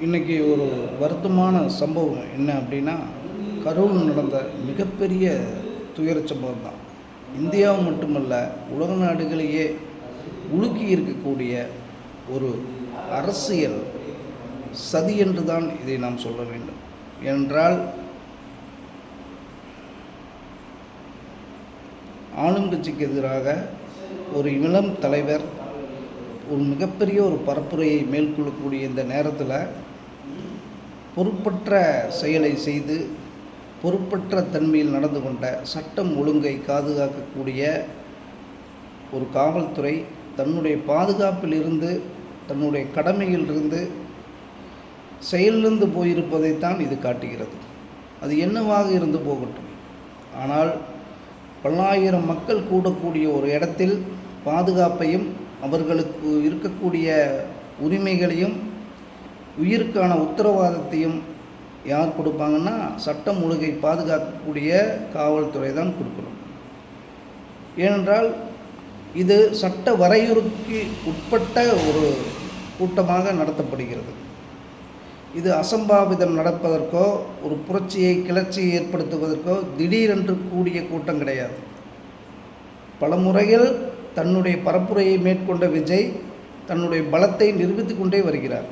இன்னைக்கு ஒரு வருத்தமான சம்பவம் என்ன அப்படின்னா கரூரில் நடந்த மிகப்பெரிய துயர சம்பவம் தான். இந்தியா மட்டுமல்ல உலக நாடுகளையே உலுக்கி இருக்கக்கூடிய ஒரு அரசியல் சதி என்று தான் இதை நாம் சொல்ல வேண்டும். என்றால் ஆளும் கட்சிக்கு எதிராக ஒரு இளம் தலைவர் ஒரு மிகப்பெரிய ஒரு பரப்புரையை மேற்கொள்ளக்கூடிய இந்த நேரத்தில் பொறுப்பற்ற செயலை செய்து பொறுப்பற்ற தன்மையில் நடந்து கொண்ட சட்டம் ஒழுங்கை பாதுகாக்கக்கூடிய ஒரு காவல்துறை தன்னுடைய பாதுகாப்பில் இருந்து தன்னுடைய கடமையிலிருந்து செயலிழந்து போயிருப்பதைத்தான் இது காட்டுகிறது. அது என்னவாக இருந்து போகட்டும். ஆனால் பல்லாயிரம் மக்கள் கூடக்கூடிய ஒரு இடத்தில் பாதுகாப்பையும் அவர்களுக்கு இருக்கக்கூடிய உரிமைகளையும் உயிருக்கான உத்தரவாதத்தையும் யார் கொடுப்பாங்கன்னா சட்டம் ஒழுங்கை பாதுகாக்கக்கூடிய காவல்துறை தான் கொடுக்கணும். ஏனென்றால் இது சட்ட வரையறுக்கு உட்பட்ட ஒரு கூட்டமாக நடத்தப்படுகிறது. இது அசம்பாவிதம் நடப்பதற்கோ ஒரு புரட்சியை கிளர்ச்சியை ஏற்படுத்துவதற்கோ திடீரென்று கூடிய கூட்டம் கிடையாது. பல முறையில் தன்னுடைய பரப்புரையை மேற்கொண்ட விஜய் தன்னுடைய பலத்தை நிரூபித்து கொண்டே வருகிறார்.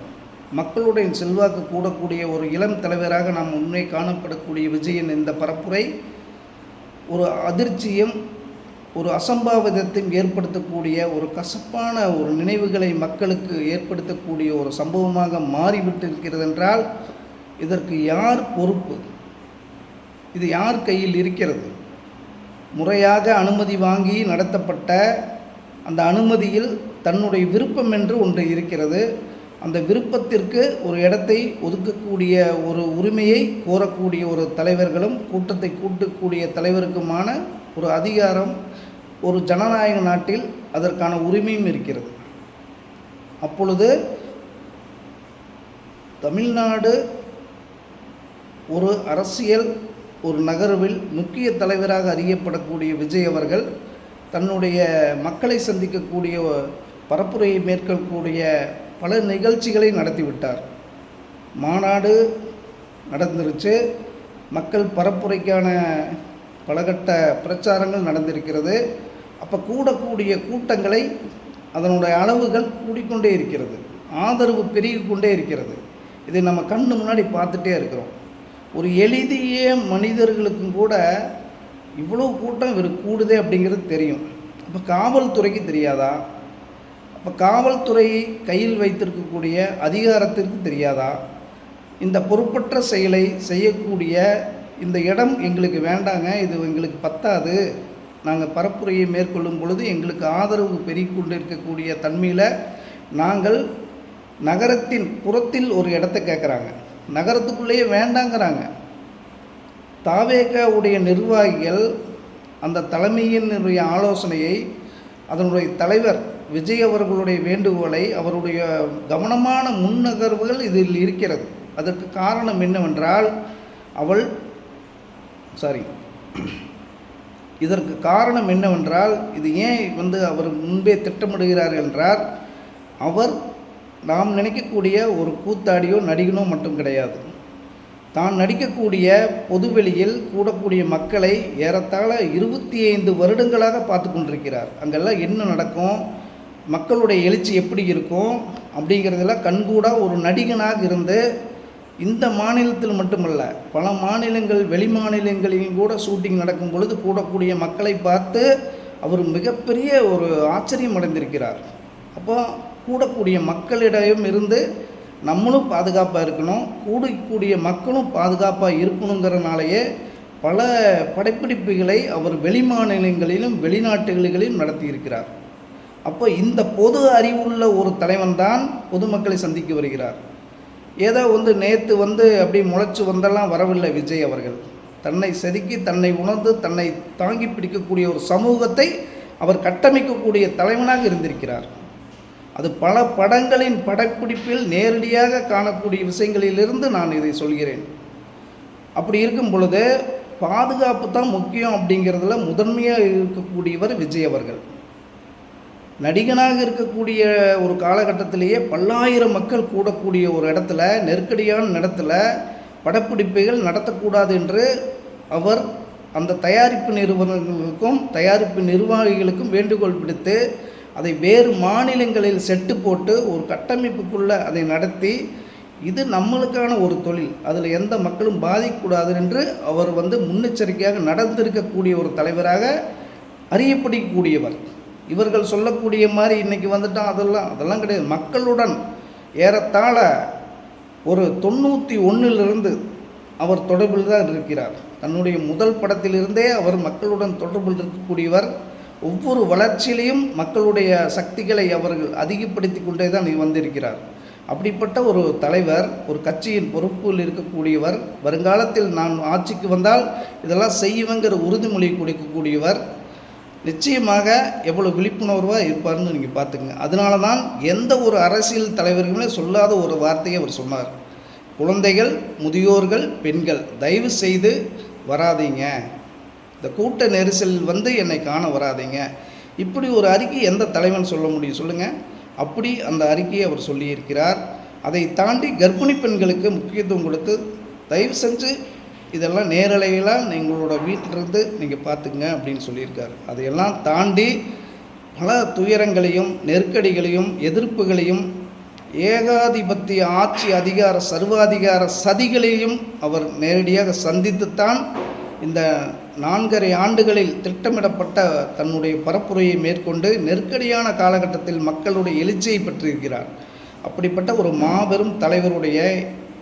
மக்களுடைய செல்வாக்கு கூடக்கூடிய ஒரு இளம் தலைவராக நாம் உண்மை காணப்படக்கூடிய விஜயின் இந்த பரப்புரை ஒரு அதிர்ச்சியும் ஒரு அசம்பாவிதத்தையும் ஏற்படுத்தக்கூடிய ஒரு கசப்பான ஒரு நினைவுகளை மக்களுக்கு ஏற்படுத்தக்கூடிய ஒரு சம்பவமாக மாறிவிட்டிருக்கிறது என்றால் இதற்கு யார் பொறுப்பு? இது யார் கையில் இருக்கிறது? முறையாக அனுமதி வாங்கி நடத்தப்பட்ட அந்த அனுமதியில் தன்னுடைய விருப்பம் என்று ஒன்று இருக்கிறது. அந்த விருப்பத்திற்கு ஒரு இடத்தை ஒதுக்கக்கூடிய ஒரு உரிமையை கோரக்கூடிய ஒரு தலைவர்களும் கூட்டத்தை கூட்டக்கூடிய தலைவருக்குமான ஒரு அதிகாரம் ஒரு ஜனநாயக நாட்டில் அதற்கான உரிமையும் இருக்கிறது. அப்பொழுது தமிழ்நாடு ஒரு அரசியல் ஒரு நகர்வில் முக்கிய தலைவராக அறியப்படக்கூடிய விஜய் அவர்கள் தன்னுடைய மக்களை சந்திக்கக்கூடிய பரப்புரையை மேற்கொள்ளக்கூடிய பல நிகழ்ச்சிகளை நடத்திவிட்டார். மாநாடு நடந்துருச்சு. மக்கள் பரப்புரைக்கான பலகட்ட பிரச்சாரங்கள் நடந்திருக்கிறது. அப்போ கூடக்கூடிய கூட்டங்களை அதனுடைய அளவுகள் கூடிக்கொண்டே இருக்கிறது. ஆதரவு பெருகி கொண்டே இருக்கிறது. இதை நம்ம கண்ணு முன்னாடி பார்த்துட்டே இருக்கிறோம். ஒரு எளிதிய மனிதர்களுக்கும் கூட இவ்வளோ கூட்டம் இவர் கூடுதே அப்படிங்கிறது தெரியும். அப்போ காவல்துறைக்கு தெரியாதா? அப்போ காவல்துறை கையில் வைத்திருக்கக்கூடிய அதிகாரத்திற்கு தெரியாதா? இந்த பொறுப்பற்ற செயலை செய்யக்கூடிய இந்த இடம் எங்களுக்கு வேண்டாங்க இது எங்களுக்கு பத்தாது. நாங்கள் பரப்புரையை மேற்கொள்ளும் பொழுது எங்களுக்கு ஆதரவு பெருகிக்கொண்டு இருக்கக்கூடிய தன்மையில் நாங்கள் நகரத்தின் புறத்தில் ஒரு இடத்த கேட்குறாங்க நகரத்துக்குள்ளேயே வேண்டாங்கிறாங்க. தாவேகாவுடைய நிர்வாகிகள் அந்த தலைமையினுடைய ஆலோசனையை அதனுடைய தலைவர் விஜய் அவர்களுடைய வேண்டுகோளை அவருடைய கவனமான முன்னகர்வுகள் இதில் இருக்கிறது. அதற்கு காரணம் என்னவென்றால் அவள் சாரி இதற்கு காரணம் என்னவென்றால் இது ஏன் வந்து அவர் முன்பே திட்டமிடுகிறார் என்றால் அவர் நாம் நினைக்கக்கூடிய ஒரு கூத்தாடியோ நடிகனோ மட்டும் கிடையாது. தான் நடிக்கக்கூடிய பொதுவெளியில் கூடக்கூடிய மக்களை ஏறத்தாழ இருபத்தி ஐந்து வருடங்களாக பார்த்து கொண்டிருக்கிறார். அங்கெல்லாம் என்ன நடக்கும்? மக்களுடைய எழுச்சி எப்படி இருக்கும்? அப்படிங்கிறதெல்லாம் கண்கூடாக ஒரு நடிகனாக இருந்து இந்த மாநிலத்தில் மட்டுமல்ல பல மாநிலங்கள் வெளி மாநிலங்களிலும் கூட ஷூட்டிங் நடக்கும் பொழுது கூடக்கூடிய மக்களை பார்த்து அவர் மிகப்பெரிய ஒரு ஆச்சரியம் அடைந்திருக்கிறார். அப்போ கூடக்கூடிய மக்களிடம் இருந்து நம்மளும் பாதுகாப்பாக இருக்கணும் கூடக்கூடிய மக்களும் பாதுகாப்பாக இருக்கணுங்கிறனாலேயே பல படைப்பிடிப்புகளை அவர் வெளி மாநிலங்களிலும் வெளிநாட்டுகளிலும் நடத்தியிருக்கிறார். அப்போ இந்த பொது அறிவுள்ள ஒரு தலைவன் தான் பொதுமக்களை சந்திக்க வருகிறார். ஏதோ வந்து நேற்று வந்து அப்படி முளைச்சி வந்தெல்லாம் வரவில்லை விஜய் அவர்கள். தன்னை செதுக்கி தன்னை உணர்ந்து தன்னை தாங்கி பிடிக்கக்கூடிய ஒரு சமூகத்தை அவர் கட்டமைக்கக்கூடிய தலைவனாக இருந்திருக்கிறார். அது பல படங்களின் படப்பிடிப்பில் நேரடியாக காணக்கூடிய விஷயங்களிலிருந்து நான் இதை சொல்கிறேன். அப்படி இருக்கும் பொழுது பாதுகாப்பு தான் முக்கியம் அப்படிங்கிறதுல முதன்மையாக இருக்கக்கூடியவர் விஜய் அவர்கள். நடிகனாக இருக்கக்கூடிய ஒரு காலகட்டத்திலேயே பல்லாயிரம் மக்கள் கூடக்கூடிய ஒரு இடத்துல நெருக்கடியான இடத்துல படப்பிடிப்புகள் நடத்தக்கூடாது என்று அவர் அந்த தயாரிப்பு நிறுவனங்களுக்கும் தயாரிப்பு நிர்வாகிகளுக்கும் வேண்டுகோள் விடுத்து அதை வேறு மாநிலங்களில் செட்டு போட்டு ஒரு கட்டமைப்புக்குள்ளே அதை நடத்தி இது நம்மளுக்கான ஒரு தொழில். அதில் எந்த மக்களும் பாதிக்கக்கூடாது என்று அவர் வந்து முன்னெச்சரிக்கையாக நடந்திருக்கக்கூடிய ஒரு தலைவராக அறியப்படக்கூடியவர். இவர்கள் சொல்லக்கூடிய மாதிரி இன்றைக்கி வந்துட்டால் அதெல்லாம் அதெல்லாம் கிடையாது. மக்களுடன் ஏறத்தாழ ஒரு தொண்ணூற்றி ஒன்றிலிருந்து அவர் தொடர்பில் தான் இருக்கிறார். தன்னுடைய முதல் படத்திலிருந்தே அவர் மக்களுடன் தொடர்பில் இருக்கக்கூடியவர். ஒவ்வொரு வளர்ச்சியிலையும் மக்களுடைய சக்திகளை அவர்கள் அதிகப்படுத்தி கொண்டே தான் வந்திருக்கிறார். அப்படிப்பட்ட ஒரு தலைவர் ஒரு கட்சியின் பொறுப்பில் இருக்கக்கூடியவர் வருங்காலத்தில் நான் ஆட்சிக்கு வந்தால் இதெல்லாம் செய்வேங்கிற உறுதிமொழி கொடுக்கக்கூடியவர் நிச்சயமாக எவ்வளோ விழிப்புணர்வாக இருப்பார்னு நீங்கள் பார்த்துங்க அதனால தான் எந்த ஒரு அரசியல் தலைவர்களுமே சொல்லாத ஒரு வார்த்தையை அவர் சொன்னார். குழந்தைகள் முதியோர்கள் பெண்கள் தயவு செய்து வராதீங்க. இந்த கூட்ட நெரிசல் வந்து என்னை காண வராதீங்க. இப்படி ஒரு அறிக்கை எந்த தலைவன் சொல்ல முடியும் சொல்லுங்கள் அப்படி அந்த அறிக்கையை அவர் சொல்லியிருக்கிறார். அதை தாண்டி கர்ப்பிணி பெண்களுக்கு முக்கியத்துவம் கொடுத்து தயவு செஞ்சு இதெல்லாம் நேரலையெல்லாம் எங்களோட வீட்டிலிருந்து நீங்கள் பார்த்துங்க அப்படின்னு சொல்லியிருக்காரு. அதையெல்லாம் தாண்டி பல துயரங்களையும் நெருக்கடிகளையும் எதிர்ப்புகளையும் ஏகாதிபத்திய ஆட்சி அதிகார சர்வாதிகார சதிகளையும் அவர் நேரடியாக சந்தித்துத்தான் இந்த நான்கரை ஆண்டுகளில் திட்டமிடப்பட்ட தன்னுடைய பரப்புரையை மேற்கொண்டு நெருக்கடியான காலகட்டத்தில் மக்களுடைய எழுச்சியை பெற்றிருக்கிறார். அப்படிப்பட்ட ஒரு மாபெரும் தலைவருடைய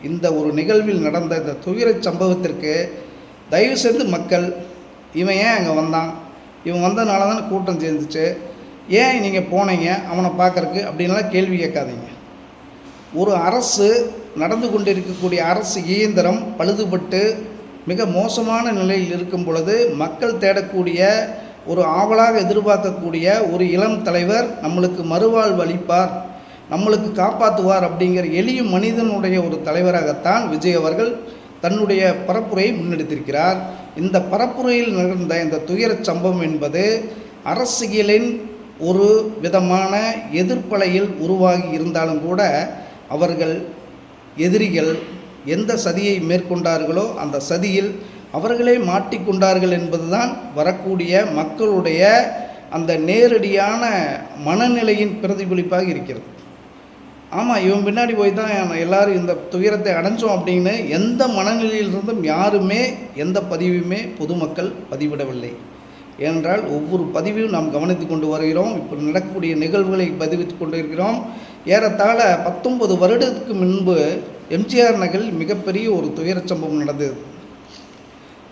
இந்த ஒரு நிகழ்வில் நடந்த இந்த துயரச் சம்பவத்திற்கு தயவு செய்து மக்கள் இவன் ஏன் அங்கே வந்தான்? இவன் வந்தனால தானே கூட்டம் சேர்ந்துச்சு. ஏன் நீங்கள் போனீங்க? அவனை பார்க்கறக்கு அப்படின்லாம் கேள்வி கேட்காதீங்க. ஒரு அரசு நடந்து கொண்டிருக்கக்கூடிய அரசு இயந்திரம் பழுதுபட்டு மிக மோசமான நிலையில் இருக்கும் பொழுது மக்கள் தேடக்கூடிய ஒரு ஆவலாக எதிர்பார்க்கக்கூடிய ஒரு இளம் தலைவர் நம்மளுக்கு மறுவாழ்வு அளிப்பார் நம்மளுக்கு காப்பாற்றுவார் அப்படிங்கிற எளிய மனிதனுடைய ஒரு தலைவராகத்தான் விஜய் அவர்கள் தன்னுடைய பரப்புரையை முன்னெடுத்திருக்கிறார். இந்த பரப்புரையில் நிகழ்ந்த இந்த துயரச் சம்பவம் என்பது அரசியலின் ஒரு விதமான எதிர்ப்பலையில் உருவாகி இருந்தாலும் கூட அவர்கள் எதிரிகள் எந்த சதியை மேற்கொண்டார்களோ அந்த சதியில் அவர்களே மாட்டிக்கொண்டார்கள் என்பதுதான் வரக்கூடிய மக்களுடைய அந்த நேரடியான மனநிலையின் பிரதிபலிப்பாக இருக்கிறது. ஆமாம் இவன் பின்னாடி போய் தான் எல்லாரும் இந்த துயரத்தை அடைஞ்சோம் அப்படின்னு எந்த மனநிலையிலிருந்தும் யாருமே எந்த பதிவுமே பொதுமக்கள் பதிவிடவில்லை. ஏனென்றால் ஒவ்வொரு பதிவையும் நாம் கவனித்து கொண்டு வருகிறோம். இப்போ நடக்கக்கூடிய நிகழ்வுகளை பதிவித்து கொண்டு இருக்கிறோம் ஏறத்தாழ பத்தொன்பது வருடத்துக்கு முன்பு எம்ஜிஆர் நகரில் மிகப்பெரிய ஒரு துயரச் சம்பவம் நடந்தது.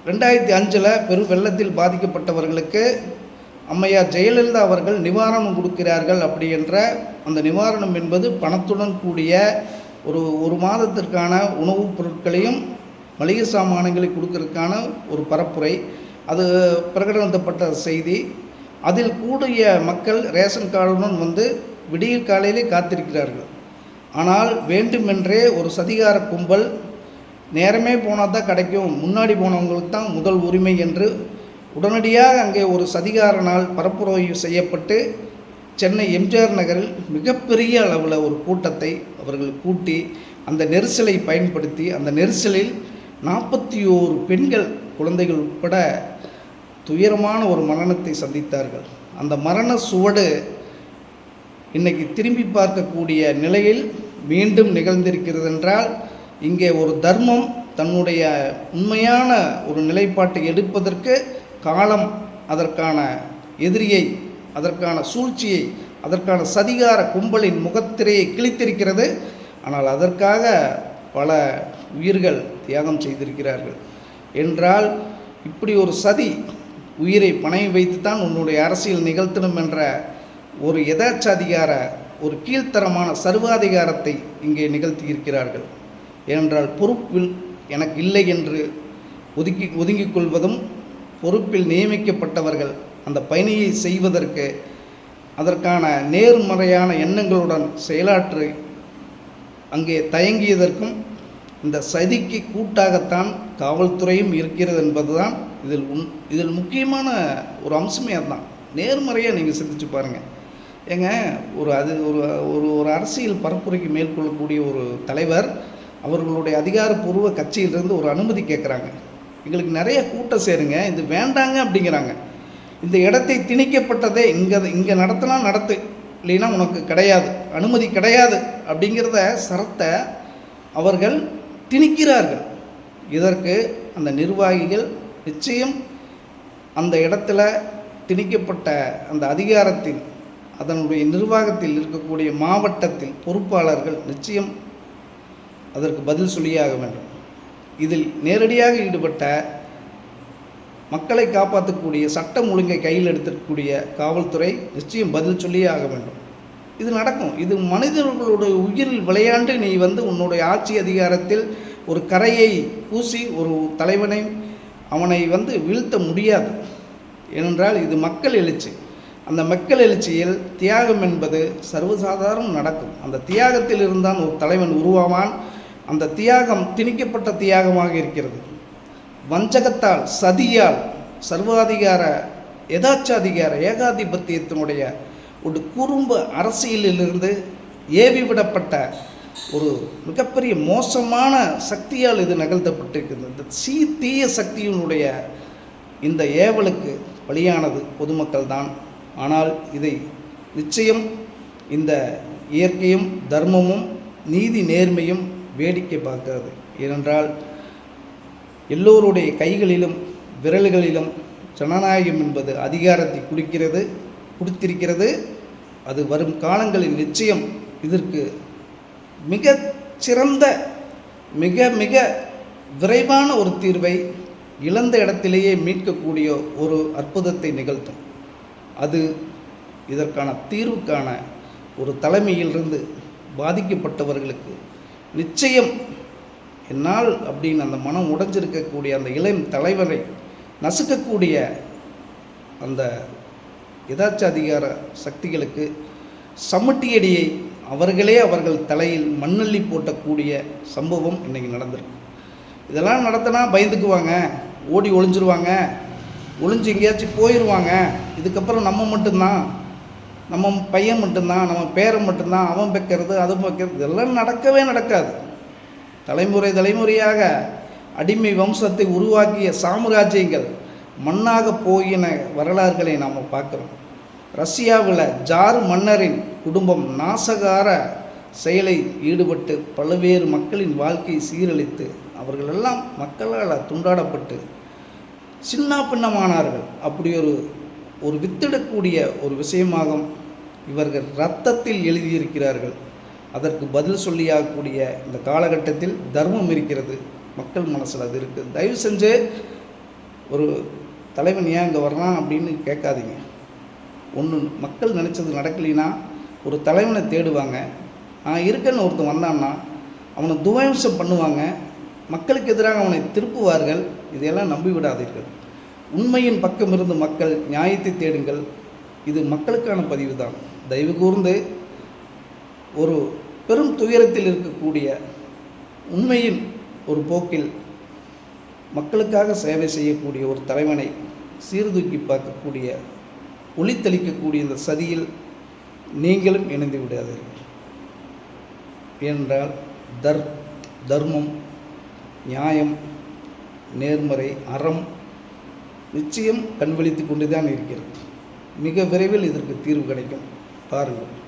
ரெண்டாயிரத்தி அஞ்சில் பெரும் வெள்ளத்தில் பாதிக்கப்பட்டவர்களுக்கு அம்மையார் ஜெயலலிதா அவர்கள் நிவாரணம் கொடுக்கிறார்கள் அப்படி என்ற அந்த நிவாரணம் என்பது பணத்துடன் கூடிய ஒரு ஒரு மாதத்திற்கான உணவுப் பொருட்களையும் மளிகை சாமான்களை கொடுக்கறதுக்கான ஒரு பரப்புரை. அது பிரகடனப்பட்ட செய்தி. அதில் கூடிய மக்கள் ரேஷன் கார்டுடன் வந்து விடிய காலையிலே காத்திருக்கிறார்கள். ஆனால் வேண்டுமென்றே ஒரு சதிகார கும்பல் நேரமே போனால் தான் கிடைக்கும். முன்னாடி போனவங்களுக்கு தான் முதல் உரிமை என்று உடனடியாக அங்கே ஒரு சதிகாரனால் நாள் செய்யப்பட்டு சென்னை எம்ஜிஆர் நகரில் மிகப்பெரிய அளவில் ஒரு கூட்டத்தை அவர்கள் கூட்டி அந்த நெரிசலை பயன்படுத்தி அந்த நெரிசலில் நாற்பத்தி ஓரு பெண்கள் குழந்தைகள் உட்பட துயரமான ஒரு மரணத்தை சந்தித்தார்கள். அந்த மரண சுவடு இன்றைக்கி திரும்பி பார்க்கக்கூடிய நிலையில் மீண்டும் நிகழ்ந்திருக்கிறது என்றால் இங்கே ஒரு தர்மம் தன்னுடைய உண்மையான ஒரு நிலைப்பாட்டை எடுப்பதற்கு காலம் அதற்கான எதிரியை அதற்கான சூழ்ச்சியை அதற்கான சதிகார கும்பலின் முகத்திரையை கிழித்திருக்கிறது. ஆனால் அதற்காக பல உயிர்கள் தியாகம் செய்திருக்கிறார்கள். என்றால் இப்படி ஒரு சதி உயிரை பணையம் வைத்து தான் உன்னுடைய அரசியல் நிகழ்த்தணும் என்ற ஒரு எதாச்சாதிகார ஒரு கீழ்த்தரமான சர்வாதிகாரத்தை இங்கே நிகழ்த்தி இருக்கிறார்கள் ஏனென்றால் பொறுப்பில் எனக்கு இல்லை என்று ஒதுக்கி ஒதுங்கிக் கொள்வதும் பொறுப்பில் நியமிக்கப்பட்டவர்கள் அந்த பணியை செய்வதற்கு அதற்கான நேர்மறையான எண்ணங்களுடன் செயலாற்றி அங்கே தயங்கியதற்கும் இந்த சதிக்கு கூட்டாகத்தான் காவல்துறையும் இருக்கிறது என்பதுதான் இதில் உன் இதில் முக்கியமான ஒரு அம்சமே அதுதான். நேர்மறையாக நீங்கள் சிந்திச்சு பாருங்கள் ஏங்க ஒரு அது ஒரு ஒரு ஒரு அரசியல் பரப்புரைக்கு மேற்கொள்ளக்கூடிய ஒரு தலைவர் அவர்களுடைய அதிகாரப்பூர்வ கட்சியிலிருந்து ஒரு அனுமதி கேட்குறாங்க. எங்களுக்கு நிறைய கூட்டம் சேருங்க இது வேண்டாங்க அப்படிங்கிறாங்க. இந்த இடத்தை திணிக்கப்பட்டதே இங்கே இங்கே நடத்தினா நடத்து இல்லைன்னா உனக்கு கிடையாது அனுமதி கிடையாது அப்படிங்கிறத சரத்தை அவர்கள் திணிக்கிறார்கள். இதற்கு அந்த நிர்வாகிகள் நிச்சயம் அந்த இடத்துல திணிக்கப்பட்ட அந்த அதிகாரத்தின் அதனுடைய நிர்வாகத்தில் இருக்கக்கூடிய மாவட்டத்தில் பொறுப்பாளர்கள் நிச்சயம் அதற்கு பதில் சொல்லியாக வேண்டும். இதில் நேரடியாக ஈடுபட்ட மக்களை காப்பாற்றக்கூடிய சட்டம் ஒழுங்கை கையில் எடுத்துக்கூடிய காவல்துறை நிச்சயம் பதில் சொல்லியே ஆக வேண்டும். இது நடக்கும். இது மனிதர்களுடைய உயிரில் விளையாண்டு நீ வந்து உன்னுடைய ஆட்சி அதிகாரத்தில் ஒரு கரையை பூசி ஒரு தலைவனை அவனை வந்து வீழ்த்த முடியாது. ஏனென்றால் இது மக்கள் எழுச்சி. அந்த மக்கள் எழுச்சியில் தியாகம் என்பது சர்வசாதாரணம் நடக்கும். அந்த தியாகத்தில் இருந்தான் ஒரு தலைவன் உருவாவான். அந்த தியாகம் திணிக்கப்பட்ட தியாகமாக இருக்கிறது. வஞ்சகத்தால் சதியால் சர்வாதிகார எதாச்சாதிகார ஏகாதிபத்தியத்தினுடைய ஒரு குறும்பு அரசியலிலிருந்து ஏவி விடப்பட்ட ஒரு மிகப்பெரிய மோசமான சக்தியால் இது நிகழ்த்தப்பட்டிருக்கிறது இந்த சீ தீய சக்தியினுடைய இந்த ஏவலுக்கு பலியானது பொதுமக்கள் தான் ஆனால் இதை நிச்சயம் இந்த இயற்கையும் தர்மமும் நீதி நேர்மையும் வேடிக்கை பார்க்கிறது ஏனென்றால் எல்லோருடைய கைகளிலும் விரல்களிலும் ஜனநாயகம் என்பது அதிகாரத்தை குடிக்கிறது கொடுத்திருக்கிறது. அது வரும் காலங்களில் நிச்சயம் இதற்கு மிக சிறந்த மிக மிக விரைவான ஒரு தீர்வை இழந்த இடத்திலேயே மீட்கக்கூடிய ஒரு அற்புதத்தை நிகழ்த்தும். அது இதற்கான தீர்வுக்கான ஒரு தலைமையிலிருந்து பாதிக்கப்பட்டவர்களுக்கு நிச்சயம் என்னால் அப்படின்னு அந்த மனம் உடைஞ்சிருக்கக்கூடிய அந்த இளம் தலைவரை நசுக்கக்கூடிய அந்த எதாச்சாதிகார சக்திகளுக்கு சமட்டியடியை அவர்களே அவர்கள் தலையில் மண்ணள்ளி போட்டக்கூடிய சம்பவம் இன்றைக்கி நடந்திருக்கு. இதெல்லாம் நடத்தினா பயந்துக்குவாங்க ஓடி ஒளிஞ்சிருவாங்க ஒளிஞ்சு எங்கேயாச்சும் போயிடுவாங்க இதுக்கப்புறம் நம்ம மட்டும்தான். நம்ம பையன் மட்டும்தான் நம்ம பேரன் மட்டும்தான் அவன் வைக்கிறது அது வைக்கிறது இதெல்லாம் நடக்கவே நடக்காது. தலைமுறை தலைமுறையாக அடிமை வம்சத்தை உருவாக்கிய சாம்ராஜ்யங்கள் மண்ணாக போகின வரலாறுகளை நாம் பார்க்குறோம். ரஷ்யாவில் ஜார் மன்னரின் குடும்பம் நாசகார செயலை ஈடுபட்டு பல்வேறு மக்களின் வாழ்க்கையை சீரழித்து அவர்களெல்லாம் மக்களால் துண்டாடப்பட்டு சின்ன பின்னமானார்கள். அப்படி ஒரு ஒரு வித்திடக்கூடிய ஒரு விஷயமாக இவர்கள் இரத்தத்தில் எழுதியிருக்கிறார்கள். அதற்கு பதில் சொல்லியாகக்கூடிய இந்த காலகட்டத்தில் தர்மம் இருக்கிறது. மக்கள் மனசில் அது இருக்குது தயவு செஞ்சு ஒரு தலைவன் ஏன் இங்கே வர்றான் அப்படின்னு கேட்காதீங்க. ஒன்று மக்கள் நினச்சது நடக்கலைன்னா ஒரு தலைவனை தேடுவாங்க. நான் இருக்கேன்னு ஒருத்தன் வந்தான்னா அவனை துவம்சம் பண்ணுவாங்க. மக்களுக்கு எதிராக அவனை திருப்புவார்கள். இதையெல்லாம் நம்பி விடாதீர்கள் உண்மையின் பக்கம் இருந்து மக்கள் நியாயத்தை தேடுங்கள். இது மக்களுக்கான பதிவு தான் தயவு கூர்ந்து ஒரு பெரும் துயரத்தில் இருக்கக்கூடிய உண்மையின் ஒரு போக்கில் மக்களுக்காக சேவை செய்யக்கூடிய ஒரு தலைவனை சீர்தூக்கி பார்க்கக்கூடிய ஒளித்தளிக்கக்கூடிய இந்த சதியில் நீங்களும் இணைந்து விடாதீர்கள். ஏனென்றால் தர் தர்மம் நியாயம் நேர்மறை அறம் நிச்சயம் கண்விழித்து கொண்டு தான் இருக்கிறது. மிக விரைவில் இதற்கு தீர்வு கிடைக்கும். பாருங்கள்.